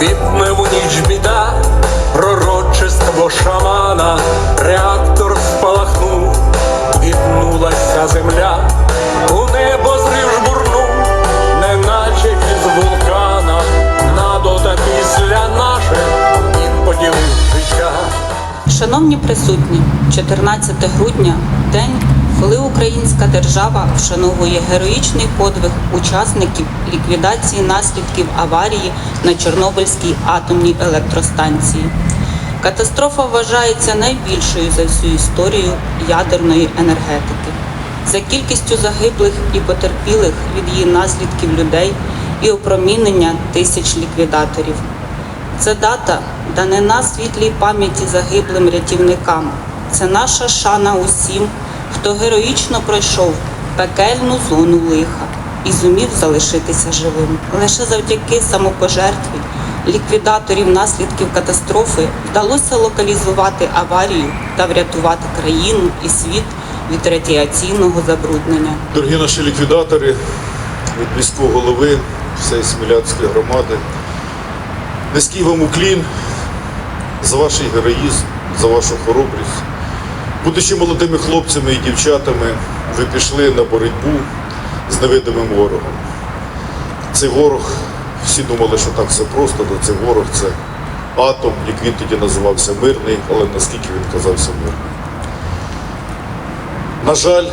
Квітне у ніч біда, пророчество шамана, реактор спалахнув, віднулася земля, у небо зрив жбурнув, неначе із вулкана, надо та після наше він поділив життя. Шановні присутні, 14 грудня день, коли українська держава вшановує героїчний подвиг учасників ліквідації наслідків аварії на Чорнобильській атомній електростанції. Катастрофа вважається найбільшою за всю історію ядерної енергетики. За кількістю загиблих і потерпілих від її наслідків людей і опромінення тисяч ліквідаторів. Це дата данина світлій пам'яті загиблим рятівникам. Це наша шана усім, хто героїчно пройшов пекельну зону лиха і зумів залишитися живим. Лише завдяки самопожертві ліквідаторів наслідків катастрофи вдалося локалізувати аварію та врятувати країну і світ від радіаційного забруднення. Дорогі наші ліквідатори від міського голови всієї Смілянської громади. Низький вам уклін за ваш героїзм, за вашу хоробрість. Будучи молодими хлопцями і дівчатами, ви пішли на боротьбу з невидимим ворогом. Цей ворог, всі думали, що так все просто, але цей ворог це атом, як він тоді називався мирний, але наскільки він казався мирним. На жаль,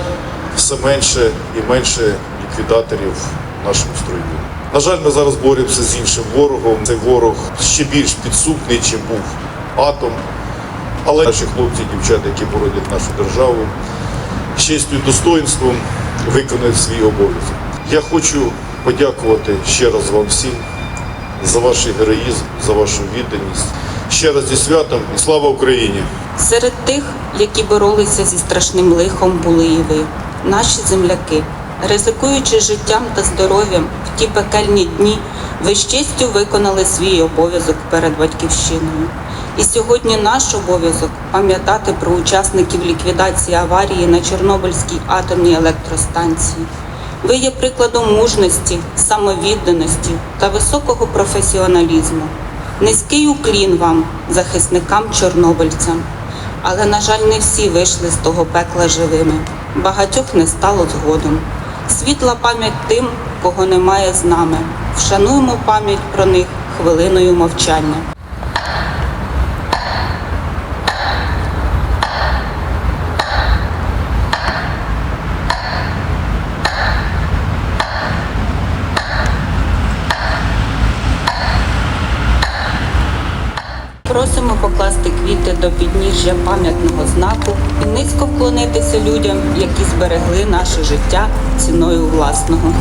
все менше і менше ліквідаторів в нашому строю. На жаль, ми зараз боремося з іншим ворогом. Цей ворог ще більш підсупний, чим був атом. Але наші хлопці дівчата, які боронять нашу державу, з честю і достоинством виконують свій обов'язок. Я хочу подякувати ще раз вам всім за ваш героїзм, за вашу відданість. Ще раз зі святом і слава Україні! Серед тих, які боролися зі страшним лихом, були і ви, наші земляки. Ризикуючи життям та здоров'ям в ті пекельні дні, ви з честю виконали свій обов'язок перед батьківщиною. І сьогодні наш обов'язок пам'ятати про учасників ліквідації аварії на Чорнобильській атомній електростанції. Ви є прикладом мужності, самовідданості та високого професіоналізму. Низький уклін вам, захисникам чорнобильцям. Але, на жаль, не всі вийшли з того пекла живими. Багатьох не стало згодом. Світла пам'ять тим, кого немає з нами. Вшануємо пам'ять про них хвилиною мовчання. Просимо покласти квіти до підніжжя пам'ятного знаку і низько вклонитися людям, які зберегли наше життя ціною власного.